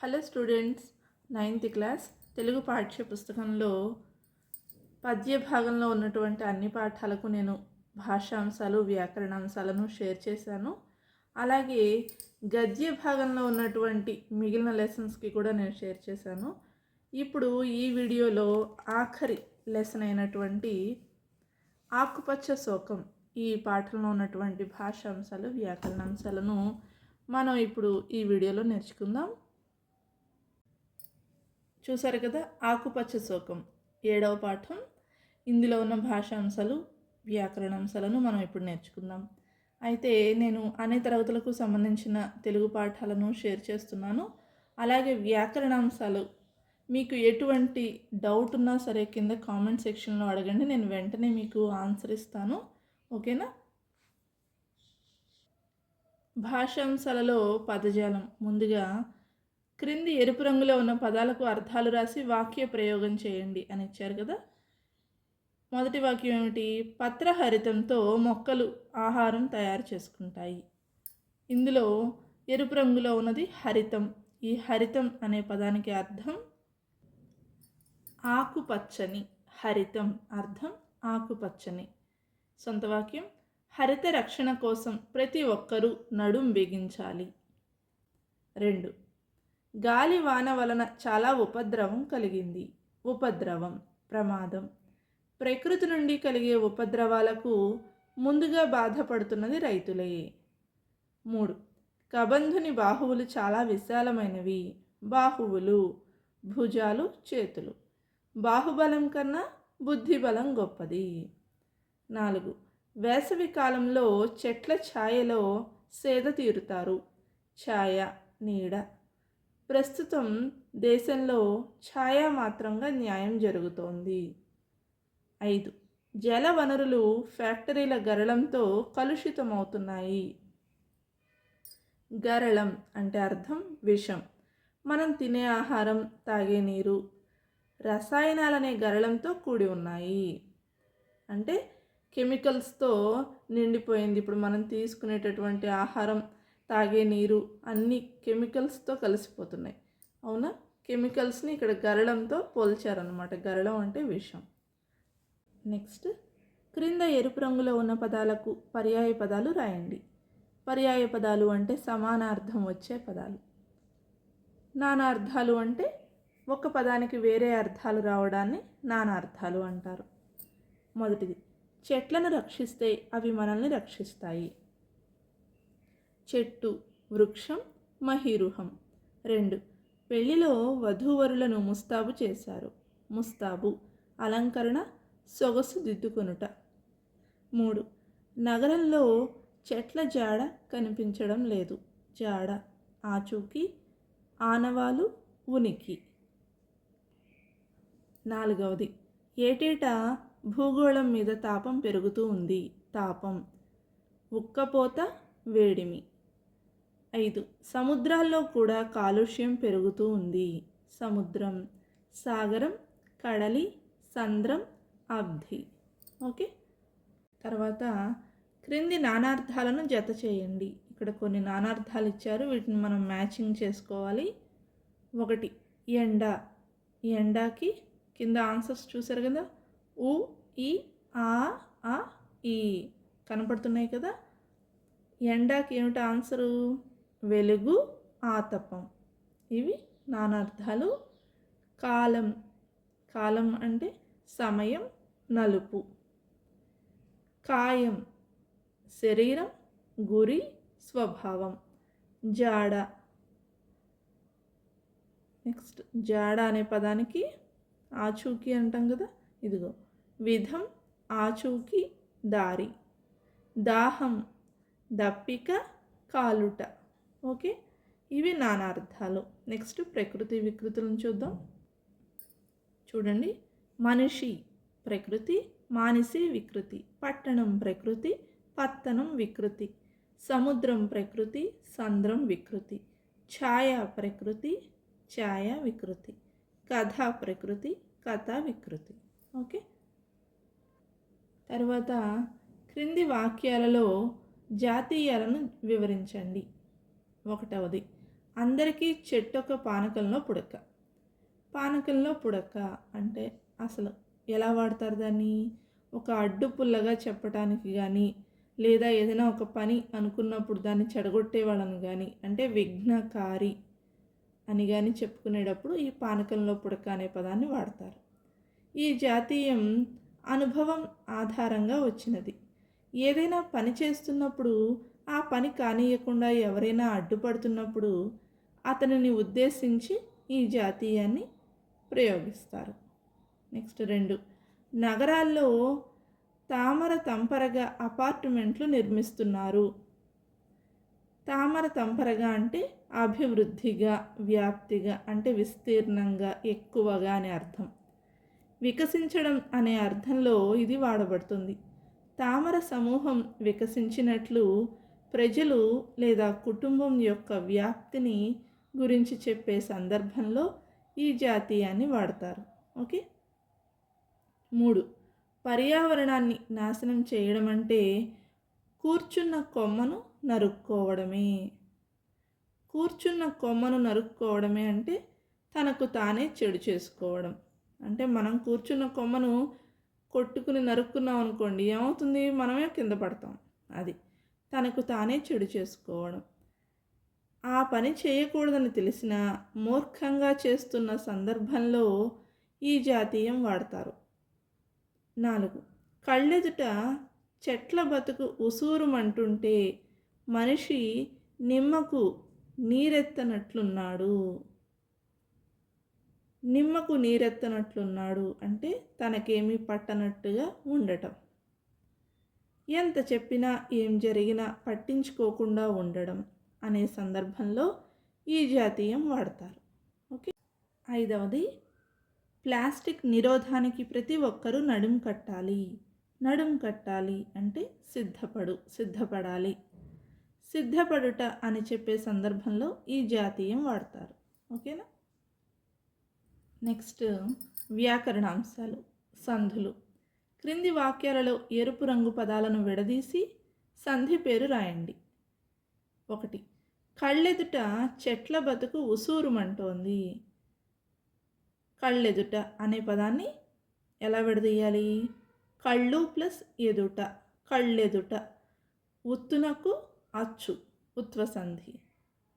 Hello students ninth class Telugu పాఠ్య పుస్తకంలో పద్య భాగంలో ఉన్నటువంటి అన్ని పాఠాలకు నేను భాషాంశాలు వ్యాకరణాంశాలను షేర్ చేశాను. అలాగే గద్య భాగంలో ఉన్నటువంటి మిగిలిన లెసన్స్కి కూడా నేను షేర్ చేశాను. ఇప్పుడు ఈ వీడియోలో ఆఖరి లెసన్ అయినటువంటి ఆకుపచ్చ శోకం ఈ పాఠంలో ఉన్నటువంటి భాషాంశాలు వ్యాకరణాంశాలను మనం ఇప్పుడు ఈ వీడియోలో నేర్చుకుందాం. చూసారు కదా ఆకుపచ్చ శోకం. ఏడవ పాఠం. ఇందులో ఉన్న భాషాంశాలు వ్యాకరణాంశాలను మనం ఇప్పుడు నేర్చుకుందాం. అయితే నేను అనే తరగతులకు సంబంధించిన తెలుగు పాఠాలను షేర్ చేస్తున్నాను. అలాగే వ్యాకరణాంశాలు మీకు ఎటువంటి డౌట్ ఉన్నా సరే కింద కామెంట్ సెక్షన్లో అడగండి నేను వెంటనే మీకు ఆన్సర్ ఇస్తాను. ఓకేనా? భాషాంశాలలో పదజాలం. ముందుగా క్రింది ఎరుపు రంగులో ఉన్న పదాలకు అర్థాలు రాసి వాక్య ప్రయోగం చేయండి అని ఇచ్చారు కదా. మొదటి వాక్యం ఏమిటి? పత్రహరితంతో మొక్కలు ఆహారం తయారు చేసుకుంటాయి. ఇందులో ఎరుపు రంగులో ఉన్నది హరితం. ఈ హరితం అనే పదానికి అర్థం ఆకుపచ్చని. హరితం అర్థం ఆకుపచ్చని. సొంత వాక్యం. హరిత రక్షణ కోసం ప్రతి ఒక్కరూ నడుం బిగించాలి. రెండు. గాలి వాన వలన చాలా ఉపద్రవం కలిగింది. ఉపద్రవం ప్రమాదం. ప్రకృతి నుండి కలిగే ఉపద్రవాలకు ముందుగా బాధపడుతున్నది రైతులే. మూడు కబంధుని బాహువులు చాలా విశాలమైనవి. బాహువులు భుజాలు చేతులు. బాహుబలం కన్నా బుద్ధిబలం గొప్పది. నాలుగు వేసవి కాలంలో చెట్ల ఛాయలో సేద తీరుతారు. ఛాయ నీడ ప్రస్తుతం దేశంలో ఛాయా మాత్రంగా న్యాయం జరుగుతోంది. ఐదు. జల వనరులు ఫ్యాక్టరీల గరళంతో కలుషితమవుతున్నాయి. గరళం అంటే అర్థం విషం. మనం తినే ఆహారం తాగే నీరు రసాయనాలనే గరళంతో కూడి ఉన్నాయి. అంటే కెమికల్స్తో నిండిపోయింది. ఇప్పుడు మనం తీసుకునేటటువంటి ఆహారం తాగే నీరు అన్ని కెమికల్స్తో కలిసిపోతున్నాయి. అవునా? కెమికల్స్ని ఇక్కడ గరళంతో పోల్చారనమాట గరళం అంటే విషం. నెక్స్ట్ క్రింద ఎరుపు రంగులో ఉన్న పదాలకు పర్యాయ పదాలు రాయండి. పర్యాయ పదాలు అంటే సమానార్థం వచ్చే పదాలు. నానార్థాలు అంటే ఒక పదానికి వేరే అర్థాలు రావడాన్ని నానార్థాలు అంటారు. మొదటిది చెట్లను రక్షిస్తే అవి మనల్ని రక్షిస్తాయి. చెట్టు వృక్షం మహిరుహం. రెండు. పెళ్ళిలో వధూవరులను ముస్తాబు చేశారు. ముస్తాబు అలంకరణ సొగసు దిద్దుకొనుట. మూడు. నగరంలో చెట్ల జాడ కనిపించడం లేదు. జాడ ఆచూకీ ఆనవాలు ఉనికి. నాలుగవది. ఏటేటా భూగోళం మీద తాపం పెరుగుతూ ఉంది. తాపం. ఉక్కపోత వేడిమి. ఐదు. సముద్రాల్లో కూడా కాలుష్యం పెరుగుతూ ఉంది. సముద్రం సాగరం కడలి సంద్రం అబ్ధి ఓకే? తర్వాత క్రింది నానార్థాలను జత చేయండి. ఇక్కడ కొన్ని నానార్థాలు ఇచ్చారు. వీటిని మనం మ్యాచింగ్ చేసుకోవాలి. ఒకటి ఎండ. ఎండాకి కింద ఆన్సర్స్ చూసారు కదా? ఉ ఈ ఆ ఆ ఈ. కనపడుతున్నాయి కదా? ఎండాకి ఏమిటి ఆన్సరు? వెలుగు ఆతపం. ఇవి నానార్థాలు. కాలం. కాలం అంటే సమయం నలుపు. కాయం. శరీరం గురి స్వభావం. జాడ. నెక్స్ట్ జాడ అనే పదానికి ఆచూకీ అంటాం కదా? ఇదిగో. విధం ఆచూకీ దారి. దాహం. దప్పిక కాలుట. ఓకే? ఇవి నానార్థాలు. నెక్స్ట్ ప్రకృతి వికృతులను చూద్దాం. చూడండి. మనిషి ప్రకృతి మానిసి వికృతి. పట్టణం ప్రకృతి పత్తనం వికృతి. సముద్రం ప్రకృతి సంద్రం వికృతి. ఛాయ ప్రకృతి ఛాయ వికృతి. కథ ప్రకృతి కథ వికృతి. ఓకే? తర్వాత క్రింది వాక్యాలలో జాతీయాలను వివరించండి. ఒకటవది అందరికీ చెట్టొక పానకంలో పుడక. పానకంలో పుడక అంటే అసలు ఎలా వాడతారు దాన్ని? ఒక అడ్డు పుల్లగా చెప్పటానికి కానీ లేదా ఏదైనా ఒక పని అనుకున్నప్పుడు దాన్ని చెడగొట్టే వాళ్ళని కానీ అంటే విఘ్నకారి అని కానీ చెప్పుకునేటప్పుడు ఈ పానకంలో పుడక అనే పదాన్ని వాడతారు. ఈ జాతీయం అనుభవం ఆధారంగా వచ్చినది. ఏదైనా పని చేస్తున్నప్పుడు ఆ పని కానియకుండా ఎవరైనా అడ్డుపడుతున్నప్పుడు అతనిని ఉద్దేశించి ఈ జాతీయాన్ని ప్రయోగిస్తారు. నెక్స్ట్ రెండు. నగరాల్లో తామర తంపరగా అపార్ట్మెంట్లు నిర్మిస్తున్నారు. తామర తంపరగా అంటే అభివృద్ధిగా వ్యాప్తిగా అంటే విస్తీర్ణంగా ఎక్కువగా అనే అర్థం. వికసించడం అనే అర్థంలో ఇది వాడబడుతుంది. తామర సమూహం వికసించినట్లు ప్రజలు లేదా కుటుంబం యొక్క వ్యాప్తిని గురించి చెప్పే సందర్భంలో ఈ జాతీయాన్ని వాడతారు. ఓకే? మూడు. పర్యావరణాన్ని నాశనం చేయడం అంటే కూర్చున్న కొమ్మను నరుక్కోవడమే. కూర్చున్న కొమ్మను నరుక్కోవడమే అంటే తనకు తానే చెడు చేసుకోవడం. అంటే మనం కూర్చున్న కొమ్మను కొట్టుకుని నరుక్కున్నాం అనుకోండి ఏమవుతుంది? మనమే కింద పడతాం. అది. తనకు తానే చెడు చేసుకోవడం. ఆ పని చేయకూడదని తెలిసిన మూర్ఖంగా చేస్తున్న సందర్భంలో ఈ జాతీయం వాడతారు. నాలుగు. కళ్ళెదుట చెట్ల బతుకు ఉసూరుమంటుంటే మనిషి నిమ్మకు నీరెత్తనట్లున్నాడు. నిమ్మకు నీరెత్తనట్లున్నాడు అంటే తనకేమీ పట్టనట్టుగా ఉండటం. ఎంత చెప్పినా ఏం జరిగినా పట్టించుకోకుండా ఉండడం అనే సందర్భంలో ఈ జాతీయం వాడతారు. ఓకే? ఐదవది ప్లాస్టిక్ నిరోధానికి ప్రతి ఒక్కరూ నడుం కట్టాలి. నడుం కట్టాలి అంటే సిద్ధపడు సిద్ధపడాలి. సిద్ధపడుట అని చెప్పే సందర్భంలో ఈ జాతీయం వాడతారు. ఓకేనా? నెక్స్ట్ వ్యాకరణాంశాలు సంధులు. క్రింది వాక్యాలలో ఎరుపు రంగు పదాలను విడదీసి సంధి పేరు రాయండి. ఒకటి కళ్ళెదుట చెట్ల బతుకు ఉసూరుమంటోంది. కళ్ళెదుట అనే పదాన్ని ఎలా విడదీయాలి? కళ్ళు ప్లస్ ఎదుట కళ్ళెదుట ఉత్తునకు అచ్చు ఉత్వసంధి.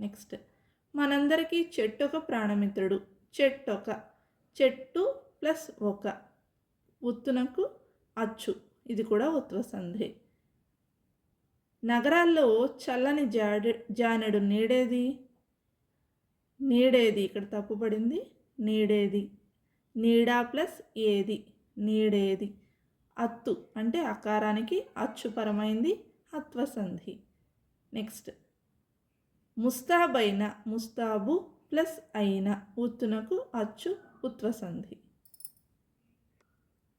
నెక్స్ట్ మనందరికీ చెట్టొక ప్రాణమిత్రుడు చెట్టొక చెట్టు ప్లస్ ఒక ఉత్తునకు అచ్చు. ఇది కూడా ఉత్వసంధి నగరాల్లో చల్లని జాడె జానెడు నీడేది? నీడేది. ఇక్కడ తప్పుపడింది నీడేది. నీడా ప్లస్ ఏది? నీడేది. అత్తు అంటే అకారానికి అచ్చుపరమైంది అత్వసంధి నెక్స్ట్. ముస్తాబైన ముస్తాబు ప్లస్ అయిన ఉత్తునకు అచ్చు ఉత్వసంధి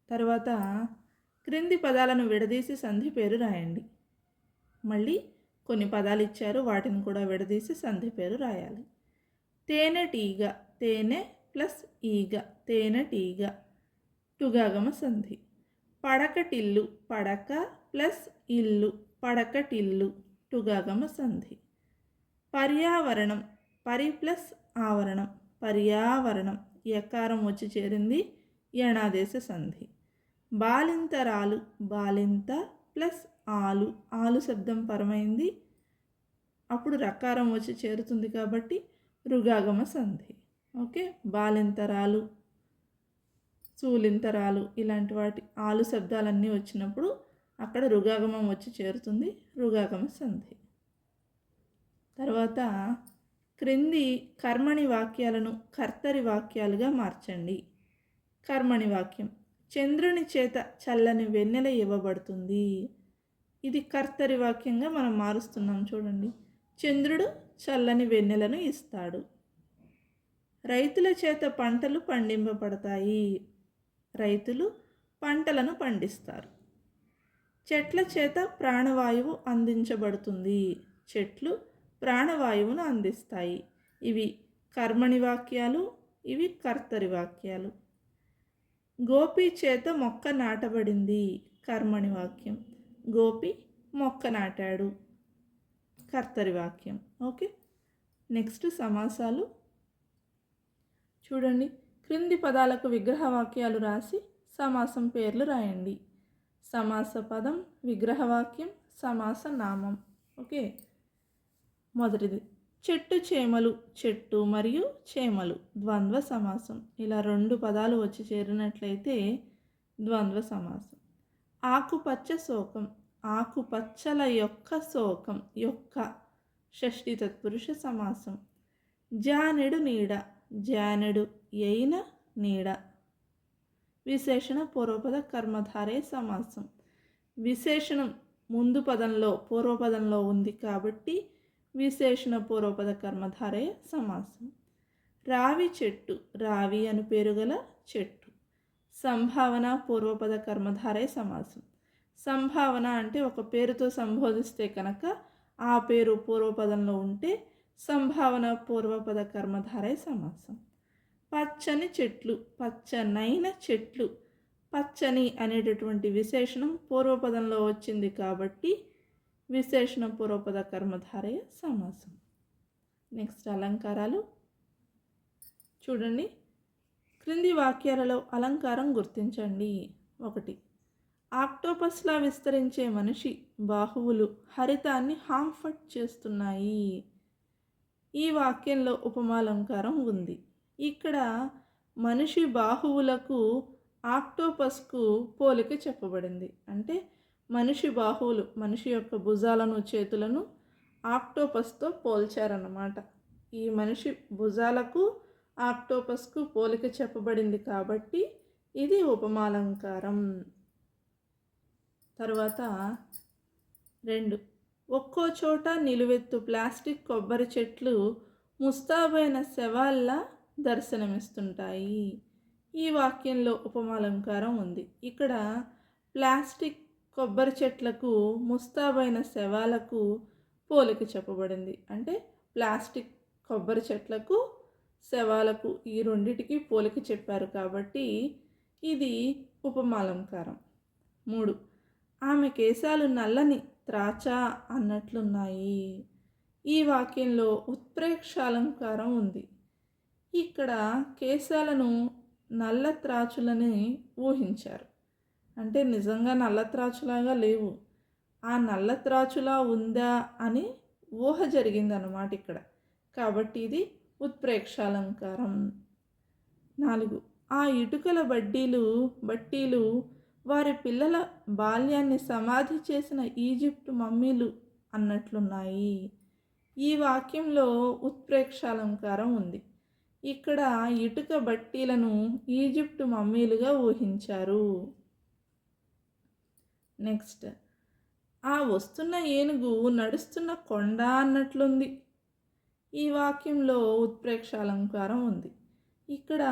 తర్వాత క్రింది పదాలను విడదీసి సంధి పేరు రాయండి. మళ్ళీ కొన్ని పదాలు ఇచ్చారు వాటిని కూడా విడదీసి సంధి పేరు రాయాలి. తేనెటీగ తేనె ప్లస్ ఈగ తేనెటీగ టుగాగమ సంధి. పడకటిల్లు పడక ప్లస్ ఇల్లు పడకటిల్లు టుగాగమ సంధి. పర్యావరణం పరి ప్లస్ ఆవరణం పర్యావరణం. ఎకారం వచ్చి చేరింది యణాదేశ సంధి. బాలింతరాలు బాలింత ప్లస్ ఆలు. ఆలు శబ్దం పరమైంది. అప్పుడు రకారం వచ్చి చేరుతుంది కాబట్టి రుగాగమ సంధి. ఓకే? బాలింతరాలు చూలింతరాలు ఇలాంటి వాటి ఆలు శబ్దాలన్నీ వచ్చినప్పుడు అక్కడ రుగాగమం వచ్చి చేరుతుంది. రుగాగమ సంధి. తర్వాత క్రింది కర్మణి వాక్యాలను కర్తరి వాక్యాలుగా మార్చండి. కర్మణి వాక్యం. చంద్రుని చేత చల్లని వెన్నెల ఇవ్వబడుతుంది. ఇది కర్తరి వాక్యంగా మనం మారుస్తున్నాం చూడండి. చంద్రుడు చల్లని వెన్నెలను ఇస్తాడు. రైతుల చేత పంటలు పండింపబడతాయి. రైతులు పంటలను పండిస్తారు. చెట్ల చేత ప్రాణవాయువు అందించబడుతుంది. చెట్లు ప్రాణవాయువును అందిస్తాయి. ఇవి కర్మణి వాక్యాలు ఇవి కర్తరి వాక్యాలు. గోపి చేత మొక్క నాటబడింది. కర్మణి వాక్యం. గోపి మొక్క నాటాడు. కర్తరి వాక్యం. ఓకే? నెక్స్ట్ సమాసాలు. చూడండి. క్రింది పదాలకు విగ్రహ వాక్యాలు రాసి సమాసం పేర్లు రాయండి. సమాస పదం విగ్రహవాక్యం సమాస నామం. ఓకే? మొదటిది. చెట్టు చేమలు చెట్టు మరియు చేమలు ద్వంద్వ సమాసం. ఇలా రెండు పదాలు వచ్చి చేరినట్లయితే ద్వంద్వ సమాసం. ఆకుపచ్చ శోకం. ఆకుపచ్చల యొక్క శోకం యొక్క షష్ఠి తత్పురుష సమాసం. జానెడు నీడ. జానెడు అయిన నీడ. విశేషణ పూర్వపద కర్మధారే సమాసం. విశేషణం ముందు పదంలో పూర్వపదంలో ఉంది కాబట్టి విశేషణ పూర్వపద కర్మధారే సమాసం. రావి చెట్టు రావి అని పేరు గల చెట్టు. సంభావన పూర్వపద కర్మధారే సమాసం. సంభావన అంటే ఒక పేరుతో సంబోధిస్తే కనుక ఆ పేరు పూర్వపదంలో ఉంటే సంభావన పూర్వపద కర్మధారే సమాసం. పచ్చని చెట్లు పచ్చనైన చెట్లు. పచ్చని అనేటటువంటి విశేషణం పూర్వపదంలో వచ్చింది కాబట్టి విశేషణ పూర్వపద కర్మధారయ సమాసం. నెక్స్ట్ అలంకారాలు. చూడండి. క్రింది వాక్యాలలో అలంకారం గుర్తించండి. ఒకటి. ఆక్టోపస్లా విస్తరించే మనిషి బాహువులు హరితాన్ని హాంఫట్ చేస్తున్నాయి. ఈ వాక్యంలో ఉపమాలంకారం ఉంది. ఇక్కడ మనిషి బాహువులకు ఆక్టోపస్కు పోలిక చెప్పబడింది. అంటే మనిషి బాహువులు మనిషి యొక్క భుజాలను చేతులను ఆక్టోపస్తో పోల్చారన్నమాట. ఈ మనిషి భుజాలకు ఆక్టోపస్కు పోలిక చెప్పబడింది కాబట్టి ఇది ఉపమాలంకారం. తర్వాత రెండు. ఒక్కో చోట నిలువెత్తు ప్లాస్టిక్ కొబ్బరి చెట్లు ముస్తాబైన శవాల్లా దర్శనమిస్తుంటాయి. ఈ వాక్యంలో ఉపమాలంకారం ఉంది. ఇక్కడ ప్లాస్టిక్ కొబ్బరి చెట్లకు ముస్తాబైన శవాలకు పోలిక చెప్పబడింది. అంటే ప్లాస్టిక్ కొబ్బరి చెట్లకు శవాలకు ఈ రెండిటికి పోలిక చెప్పారు కాబట్టి ఇది ఉపమాలంకారం. మూడు ఆమె కేశాలు నల్లని త్రాచ అన్నట్లున్నాయి. ఈ వాక్యంలో ఉత్ప్రేక్షాలంకారం ఉంది. ఇక్కడ కేశాలను నల్ల త్రాచులని ఊహించారు. అంటే నిజంగా నల్ల త్రాచులాగా లేవు. ఆ నల్ల త్రాచులా ఉందా అని ఊహ జరిగిందన్నమాట ఇక్కడ. కాబట్టి ఇది ఉత్ప్రేక్షాలంకారం నాలుగు. ఆ ఇటుకల బడ్డీలు బట్టీలు వారి పిల్లల బాల్యాన్ని సమాధి చేసిన ఈజిప్ట్ మమ్మీలు అన్నట్లున్నాయి. ఈ వాక్యంలో ఉత్ప్రేక్షాలంకారం ఉంది. ఇక్కడ ఇటుక బట్టీలను ఈజిప్టు మమ్మీలుగా ఊహించారు. నెక్స్ట్. ఆ వస్తున్న ఏనుగు నడుస్తున్న కొండ అన్నట్లుంది. ఈ వాక్యంలో ఉత్ప్రేక్ష అలంకారం ఉంది. ఇక్కడ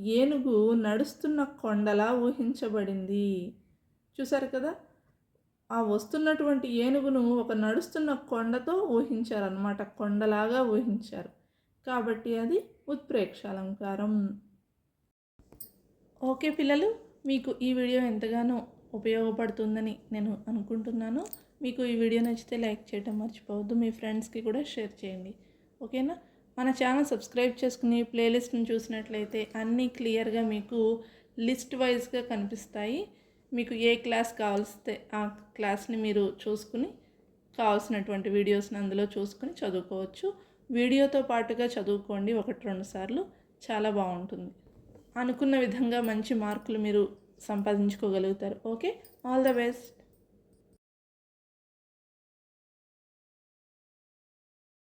ఏనుగు నడుస్తున్న కొండలా ఊహించబడింది. చూసారు కదా? ఆ వస్తున్నటువంటి ఏనుగును ఒక నడుస్తున్న కొండతో ఊహించారనమాట కొండలాగా ఊహించారు. కాబట్టి అది ఉత్ప్రేక్ష అలంకారం. ఓకే పిల్లలు మీకు ఈ వీడియో ఎంతగానో ఉపయోగపడుతుందని నేను అనుకుంటున్నాను. మీకు ఈ వీడియో నచ్చితే లైక్ చేయడం మర్చిపోవద్దు. మీ ఫ్రెండ్స్కి కూడా షేర్ చేయండి. ఓకేనా? మన ఛానల్ సబ్స్క్రైబ్ చేసుకుని ప్లేలిస్ట్ని చూసినట్లయితే అన్నీ క్లియర్గా మీకు లిస్ట్ వైజ్గా కనిపిస్తాయి. మీకు ఏ క్లాస్ కావాల్స్తే ఆ క్లాస్ని మీరు చూసుకుని కావాల్సినటువంటి వీడియోస్ని అందులో చూసుకుని చదువుకోవచ్చు. వీడియోతో పాటుగా చదువుకోండి. ఒకటి రెండు సార్లు చాలా బాగుంటుంది. అనుకున్న విధంగా మంచి మార్కులు మీరు సంపాదించుకోగలుగుతారు. Okay all the best